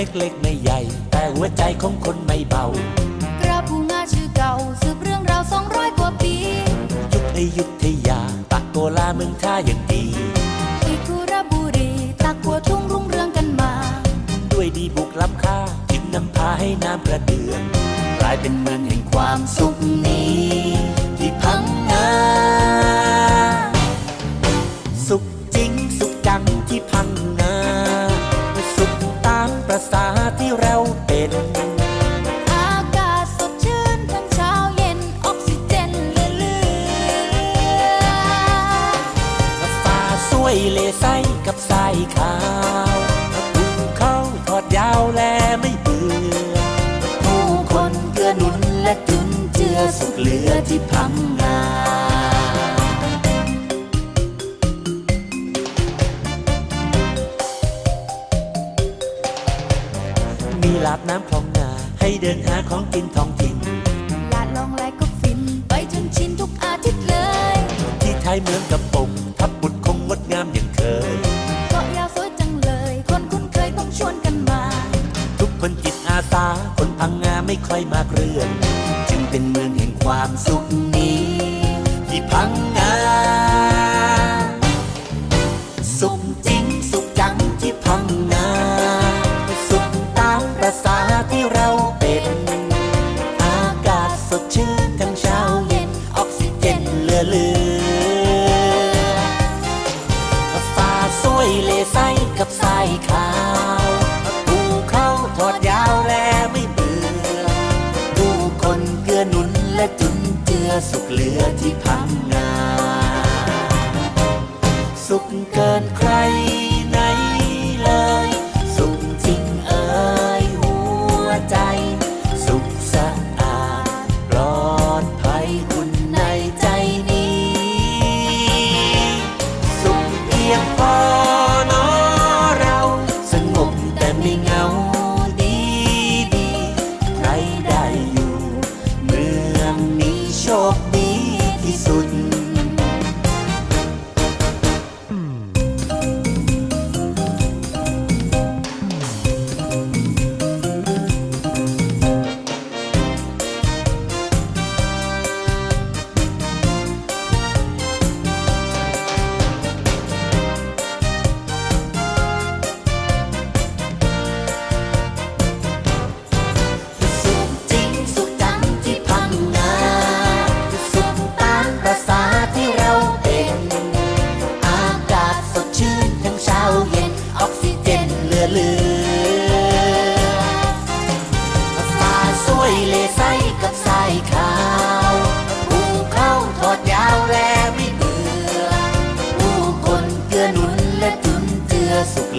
เมืองเล็กๆไม่ใหญ่ แต่หัวใจของคนไม่เบากระพูงาชื่อเก่าสืบเรื่องราวสองร้อยกว่าปี ยุคอยุธยาตะโกลาเมืองท่าอย่างดีที่คุระบุรีตะกัวทุ่งรุ่งเรืองกันมา ด้วยดีบุกล้ำค่าจึงนำพาให้น้ำกระเดืองกลายเป็นเมืองแห่งความสุขนี้ ที่พังงา กับทรายขาวภูเขาทอดยาวแลไม่เบื่อผู้คนเกื้อหนุนและจุนเจือสุขเหลือที่พังงามีลาบน้ำคลองนาให้เดินหาของกินท้องถิ่นลาดลองไลก็ฟิน ไปจนชินทุกอาทิตย์เลย ที่ไทยเมืองกับปงทับ คนจิตอาสา คนพังงาไม่ค่อยมากเรื่อง จึงเป็นเมืองแห่งความสุขนี้ ที่พังงา สุขจริงสุข อสุขเหลือที่พังงา สุขเกินใคร ที่สุด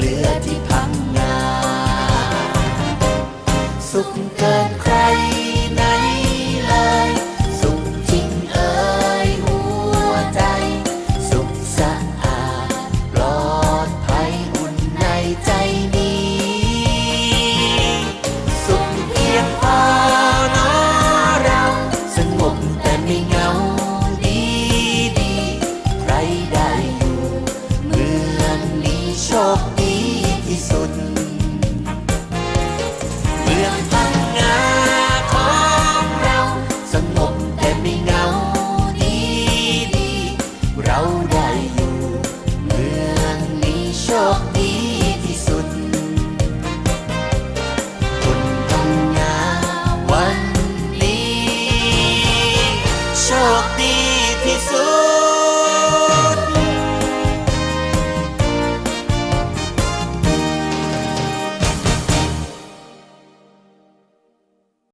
เหลือที่พังงา สุขเกินใคร ที่สุด